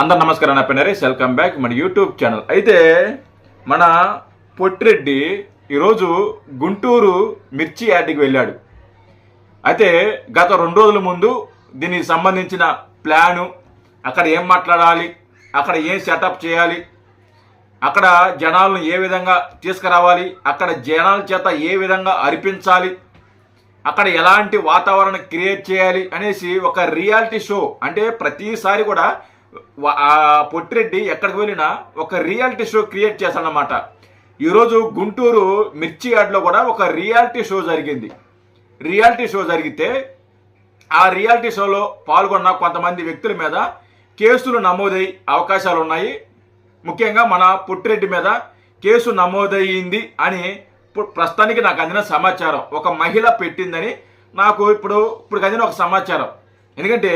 అందరు నమస్కారం నా నరేష్. వెల్కమ్ బ్యాక్ మన యూట్యూబ్ ఛానల్ అయితే మన పొట్టిరెడ్డి ఈరోజు గుంటూరు మిర్చి యార్డ్కి వెళ్ళాడు. అయితే గత రెండు రోజుల ముందు దీనికి సంబంధించిన ప్లాను అక్కడ ఏం మాట్లాడాలి అక్కడ ఏం సెటప్ చేయాలి అక్కడ జనాలను ఏ విధంగా తీసుకురావాలి అక్కడ జనాల చేత ఏ విధంగా అరిపించాలి అక్కడ ఎలాంటి వాతావరణం క్రియేట్ చేయాలి అనేసి ఒక రియాలిటీ షో అంటే ప్రతిసారి కూడా ఆ పొట్టిరెడ్డి ఎక్కడికి వెళ్ళినా ఒక రియాలిటీ షో క్రియేట్ చేశాడనమాట ఈరోజు గుంటూరు మిర్చి యార్డ్లో కూడా ఒక రియాలిటీ షో జరిగింది. రియాలిటీ షో జరిగితే ఆ రియాలిటీ షోలో పాల్గొన్న కొంతమంది వ్యక్తుల మీద కేసులు నమోదై అవకాశాలు ఉన్నాయి ముఖ్యంగా మన పుట్టిరెడ్డి మీద కేసు నమోదయ్యింది అని ప్రస్తుతానికి నాకు అందిన సమాచారం. ఒక మహిళ పెట్టిందని నాకు ఇప్పుడు ఇప్పుడు అందిన ఒక సమాచారం. ఎందుకంటే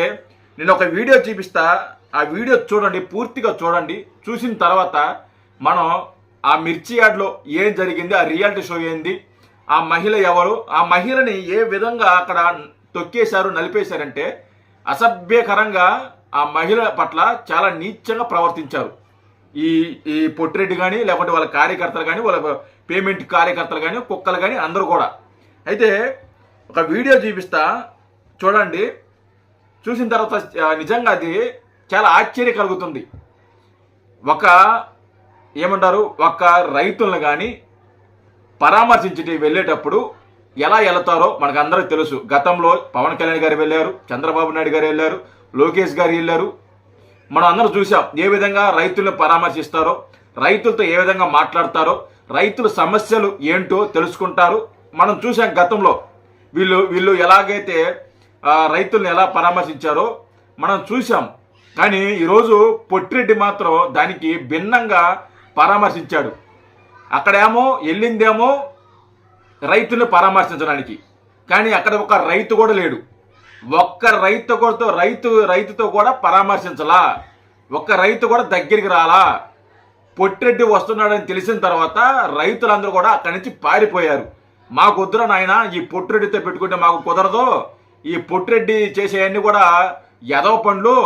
నేను ఒక వీడియో చూపిస్తా ఆ వీడియో చూడండి పూర్తిగా చూడండి. చూసిన తర్వాత మనం ఆ మిర్చి యార్డ్లో ఏం జరిగింది ఆ రియాలిటీ షో ఏంది ఆ మహిళ ఎవరు ఆ మహిళని ఏ విధంగా అక్కడ తొక్కేశారు నలిపేశారంటే అసభ్యకరంగా ఆ మహిళ పట్ల చాలా నీచంగా ప్రవర్తించారు. ఈ ఈ పొట్టిరెడ్డి కానీ లేకుంటే వాళ్ళ కార్యకర్తలు కానీ వాళ్ళ పేమెంట్ కార్యకర్తలు కానీ కుక్కలు కానీ అందరూ కూడా. అయితే ఒక వీడియో చూపిస్తా చూడండి. చూసిన తర్వాత నిజంగా అది చాలా ఆశ్చర్య కలుగుతుంది. ఒక ఏమంటారు? ఒక రైతులను కానీ పరామర్శించి వెళ్ళేటప్పుడు ఎలా వెళతారో మనకు అందరికీ తెలుసు. గతంలో పవన్ కళ్యాణ్ గారు వెళ్ళారు చంద్రబాబు నాయుడు గారు వెళ్ళారు లోకేష్ గారు వెళ్ళారు. మనం అందరం చూసాం ఏ విధంగా రైతులను పరామర్శిస్తారో రైతులతో ఏ విధంగా మాట్లాడతారో రైతుల సమస్యలు ఏంటో తెలుసుకుంటారు. మనం చూసాం గతంలో వీళ్ళు వీళ్ళు ఎలాగైతే రైతులను రైతుల్ని ఎలా పరామర్శించారో మనం చూసాం కానీ ఈరోజు పొట్టిరెడ్డి మాత్రం దానికి భిన్నంగా పరామర్శించాడు. అక్కడేమో వెళ్ళిందేమో రైతుని పరామర్శించడానికి. కానీ అక్కడ ఒక రైతు కూడా లేడు. ఒక్క రైతు కూడా రైతు రైతుతో కూడా పరామర్శించలా. ఒక్క రైతు కూడా దగ్గరికి రాలా. పొట్టిరెడ్డి వస్తున్నాడని తెలిసిన తర్వాత రైతులందరూ కూడా అక్కడి నుంచి పారిపోయారు. మాకు వద్దురా నాయన ఈ పొట్టిరెడ్డితో పెట్టుకుంటే మాకు కుదరదు. ఈ పొట్టిరెడ్డి చేసేవన్నీ కూడా ఎదవ పనులు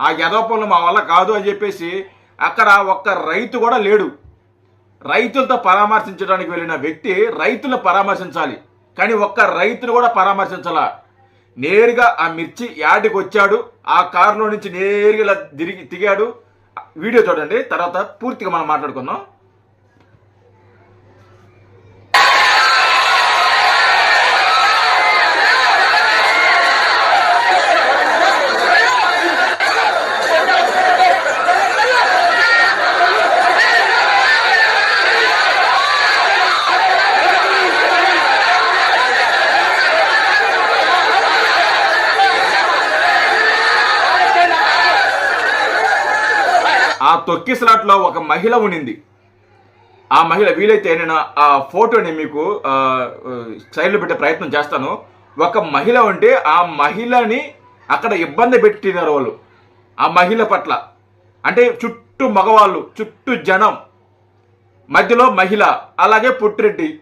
ఆ ఎదవ పనులు మా వల్ల కాదు అని చెప్పేసి అక్కడ ఒక్క రైతు కూడా లేడు. రైతులతో పరామర్శించడానికి వెళ్ళిన వ్యక్తి రైతులను పరామర్శించాలి. కానీ ఒక్క రైతును కూడా పరామర్శించాల. నేరుగా ఆ మిర్చి యార్డుకి వచ్చాడు. ఆ కారులో నుంచి నేరుగా ఇలా తిరిగి దిగాడు. వీడియో చూడండి. తర్వాత పూర్తిగా మనం మాట్లాడుకుందాం. ఆ తొక్కిసలాట్లో ఒక మహిళ ఉనింది ఆ మహిళ వీలైతే నేను ఆ ఫోటోని మీకు చైర్లు పెట్టే ప్రయత్నం చేస్తాను. ఒక మహిళ ఉంటే ఆ మహిళని అక్కడ ఇబ్బంది పెట్టినారు వాళ్ళు ఆ మహిళ పట్ల. అంటే చుట్టూ మగవాళ్ళు చుట్టూ జనం. మధ్యలో మహిళ అలాగే పుట్టిరెడ్డి.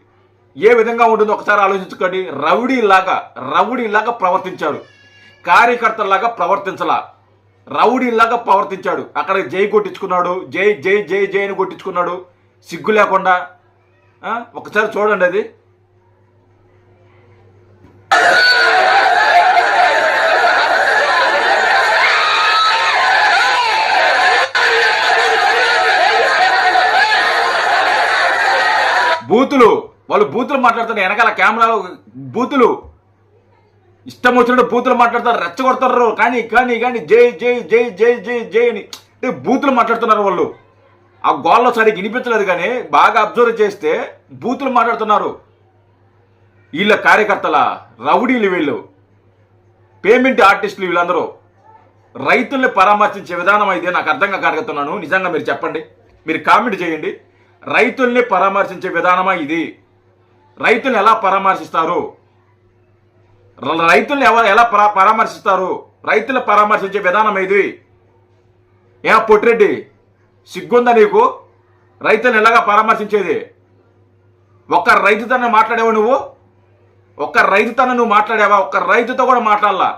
ఏ విధంగా ఉంటుందో ఒకసారి ఆలోచించుకోండి. రౌడీలాగా రౌడీలాగా ప్రవర్తించారు కార్యకర్తలాగా ప్రవర్తించలా. రౌడీలాగా ప్రవర్తించాడు. అక్కడ జై కొట్టించుకున్నాడు. జై జై జై జై అని కొట్టించుకున్నాడు. సిగ్గు లేకుండా ఒకసారి చూడండి అది. బూతులు వాళ్ళు బూతులు మాట్లాడుతున్నారు వెనకాల కెమెరాలో బూతులు. ఇష్టం వచ్చినట్టు బూతులు మాట్లాడతారు రెచ్చగొడతారు. కానీ కానీ కానీ జై జై జై జై జై జై అని. అంటే బూతులు మాట్లాడుతున్నారు వాళ్ళు. ఆ గోల్లో సరిగ్గా వినిపించలేదు కానీ బాగా అబ్జర్వ్ చేస్తే బూతులు మాట్లాడుతున్నారు. వీళ్ళ కార్యకర్తల రౌడీలు వీళ్ళు. పేమెంట్ ఆర్టిస్టులు వీళ్ళందరూ. రైతుల్ని పరామర్శించే విధానం అయితే నాకు అర్థంగా కలుగుతున్నాను నిజంగా మీరు చెప్పండి. మీరు కామెంట్ చేయండి. రైతుల్ని పరామర్శించే విధానమా ఇది? రైతుల్ని ఎలా పరామర్శిస్తారు? రైతుల్ని ఎవరు ఎలా పరా పరామర్శిస్తారు? రైతులు పరామర్శించే విధానం ఇది ఏ పొట్టిరెడ్డి? సిగ్గుందా నీకు? రైతులను ఎలాగా పరామర్శించేది? ఒక్క రైతుతోనే మాట్లాడేవా నువ్వు? ఒక్క రైతుతోనే నువ్వు మాట్లాడావా? ఒక్క రైతుతో కూడా మాట్లాడాలా?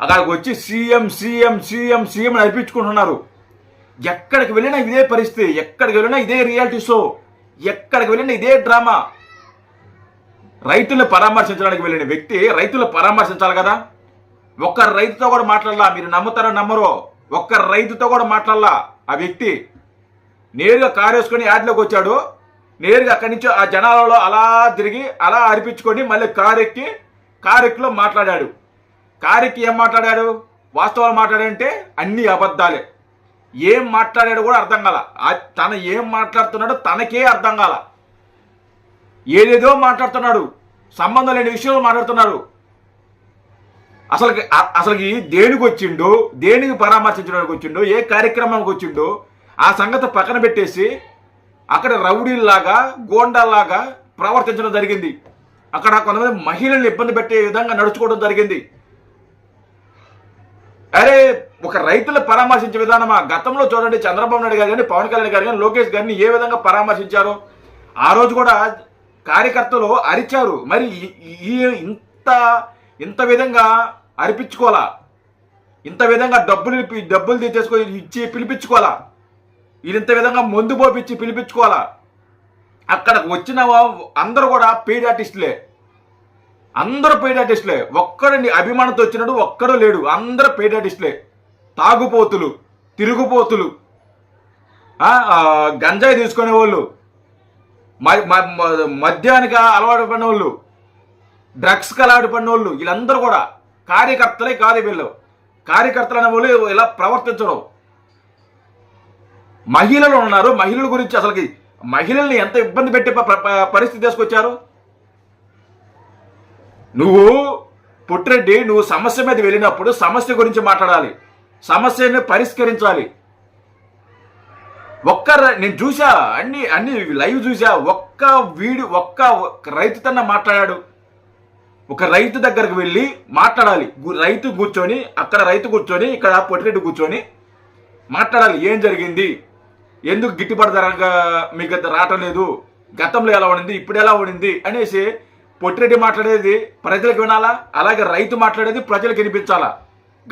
అక్కడికి వచ్చి సీఎం సీఎం సీఎం సీఎం అని ఎక్కడికి వెళ్ళినా ఇదే పరిస్థితి ఎక్కడికి వెళ్ళినా ఇదే రియాలిటీ షో ఎక్కడికి వెళ్ళినా ఇదే డ్రామా. రైతులను పరామర్శించడానికి వెళ్ళిన వ్యక్తి రైతులు పరామర్శించాలి కదా. ఒక్క రైతుతో కూడా మాట్లాడలా మీరు నమ్ముతారో నమ్మరో ఒక్క రైతుతో కూడా మాట్లాడలా. ఆ వ్యక్తి నేరుగా కారు వేసుకొని యాడ్లోకి వచ్చాడు. నేరుగా అక్కడి నుంచి ఆ జనాలలో అలా తిరిగి అలా అరిపించుకొని మళ్ళీ కారు ఎక్కి కారు ఎక్కిలో మాట్లాడాడు. కారికి ఏం మాట్లాడాడు? వాస్తవాలు మాట్లాడంటే అన్ని అబద్ధాలే. ఏం మాట్లాడాడు కూడా అర్థం కాల. తన ఏం మాట్లాడుతున్నాడో తనకే అర్థం కాల. ఏదేదో మాట్లాడుతున్నాడు. సంబంధం లేని విషయంలో మాట్లాడుతున్నాడు. అసలు అసలుకి దేనికి వచ్చిండు దేనికి పరామర్శించడానికి వచ్చిండు ఏ కార్యక్రమానికి వచ్చిండు ఆ సంగతి పక్కన పెట్టేసి అక్కడ రౌడీల్లాగా గోండాల్లాగా ప్రవర్తించడం జరిగింది. అక్కడ కొంతమంది మహిళల్ని ఇబ్బంది పెట్టే విధంగా నడుచుకోవడం జరిగింది. అరే ఒక రైతుల పరామర్శించే విధానమా? గతంలో చూడండి చంద్రబాబు నాయుడు గారు కానీ పవన్ కళ్యాణ్ గారు కానీ లోకేష్ గారిని ఏ విధంగా పరామర్శించారు? ఆ రోజు కూడా కార్యకర్తలు అరిచారు. మరి ఈ- ఈ ఇంత ఇంత విధంగా అరిపించుకోవాలా? ఇంత విధంగా డబ్బులు డబ్బులు తీసేసుకొని ఇచ్చి పిలిపించుకోవాలా? ఇది ఇంత విధంగా మందు పోపించి పిలిపించుకోవాలా? అక్కడికి వచ్చిన వా- అందరూ కూడా పెయిడ్ ఆర్టిస్టులే అందరూ పెయిడ్ ఆర్టిస్టులే ఒక్కడిని అభిమానంతో వచ్చినట్టు ఒక్కడు లేడు. అందరూ పెయిడ్ ఆర్టిస్టులే తాగుపోతులు తిరుగుపోతులు గంజాయి తీసుకునే వాళ్ళు మ- మ- మ- మద్యానికి అలవాటు పడిన వాళ్ళు డ్రగ్స్కి అలవాటు పడిన వాళ్ళు వీళ్ళందరూ కూడా కార్యకర్తలే కాదు వీళ్ళు. కార్యకర్తలు అనే వాళ్ళు ఇలా ప్రవర్తించడం. మహిళలు ఉన్నారు. మహిళల గురించి అసలుకి మహిళల్ని ఎంత ఇబ్బంది పెట్టే పరిస్థితి తీసుకొచ్చారు? నువ్వు పుట్టిరెడ్డి నువ్వు సమస్య మీద వెళ్ళినప్పుడు సమస్య గురించి మాట్లాడాలి. సమస్యని పరిష్కరించాలి. ఒక్క నేను చూసా అన్ని అన్ని లైవ్ చూసా ఒక్క వీడియో ఒక్క ఒక్క తన మాట్లాడాడు. ఒక రైతు దగ్గరకు వెళ్ళి మాట్లాడాలి. రైతు కూర్చొని అక్కడ రైతు కూర్చొని ఇక్కడ పొట్టిరెడ్డి కూర్చొని మాట్లాడాలి. ఏం జరిగింది? ఎందుకు గిట్టుబాటు ధర మీకు రావటం లేదు. గతంలో ఎలా ఉండింది? ఇప్పుడు ఎలా ఉండింది? అనేసి పొట్టిరెడ్డి మాట్లాడేది ప్రజలకు వినాలా? అలాగే రైతు మాట్లాడేది ప్రజలకు వినిపించాలా?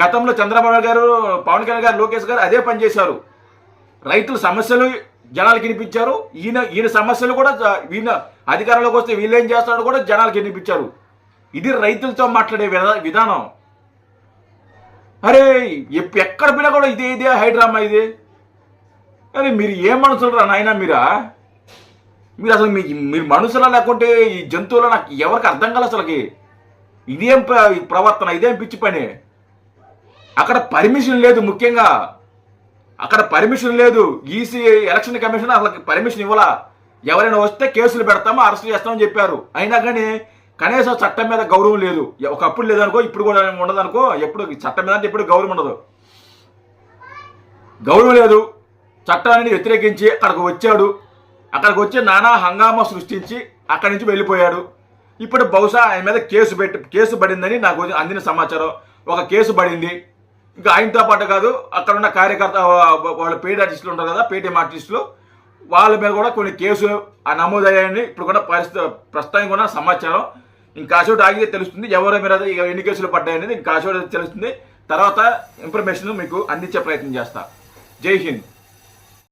గతంలో చంద్రబాబు గారు పవన్ కళ్యాణ్ గారు లోకేష్ గారు అదే పనిచేశారు రైతుల సమస్యలు జనాలకు వినిపించారు. ఈయన ఈయన సమస్యలు కూడా ఈయన అధికారంలోకి వస్తే వీళ్ళు ఏం చేస్తారో కూడా జనాలకు వినిపించారు. ఇది రైతులతో మాట్లాడే విధా- విధానం. అరే ఎక్కడ పోయినా కూడా ఇదే ఇదే హైడ్రామా ఇది? అరే మీరు ఏ మనుషులు రా నాయన మీరా? మీరు అసలు మీ మీరు మనుషుల లేకుంటే ఈ జంతువుల నాకు ఎవరికి అర్థం కాదు అసలుకి? ఇదేం ప్రవర్తన ఇదేం పిచ్చి పని? అక్కడ పర్మిషన్ లేదు ముఖ్యంగా. అక్కడ పర్మిషన్ లేదు. ఈసీ ఎలక్షన్ కమిషన్ అసలు పర్మిషన్ ఇవ్వాలా? ఎవరైనా వస్తే కేసులు పెడతామో అరెస్ట్ చేస్తామని చెప్పారు. అయినా కానీ కనీసం చట్టం మీద గౌరవం లేదు. ఒకప్పుడు లేదనుకో ఇప్పుడు కూడా ఉండదనుకో ఎప్పుడు చట్టం మీద అంటే ఎప్పుడు గౌరవం ఉండదు. గౌరవం లేదు. చట్టాన్ని వ్యతిరేకించి అక్కడికి వచ్చాడు. అక్కడికి వచ్చి నానా హంగామా సృష్టించి అక్కడి నుంచి వెళ్ళిపోయాడు. ఇప్పుడు బహుశా ఆయన మీద కేసు పెట్టి కేసు పడిందని నాకు అందిన సమాచారం. ఒక కేసు పడింది. ఇంకా ఆయనతో పాటు కాదు అక్కడ ఉన్న కార్యకర్త వాళ్ళ పెయిడ్ ఆర్టిస్టులు ఉంటారు కదా పేటీఎం ఆర్టిస్టులు వాళ్ళ మీద కూడా కొన్ని కేసులు ఆ నమోదయ్యాయని ఇప్పుడు కూడా పరిస్థితి ప్రస్తుతానికి కూడా సమాచారం. ఇంకా కాసేపు ఆగితే తెలుస్తుంది ఎవరో మీద ఎన్ని కేసులు పడ్డాయనేది ఇంకా కాసేపు తెలుస్తుంది. తర్వాత ఇన్ఫర్మేషన్ మీకు అందించే ప్రయత్నం చేస్తా. జై హింద్.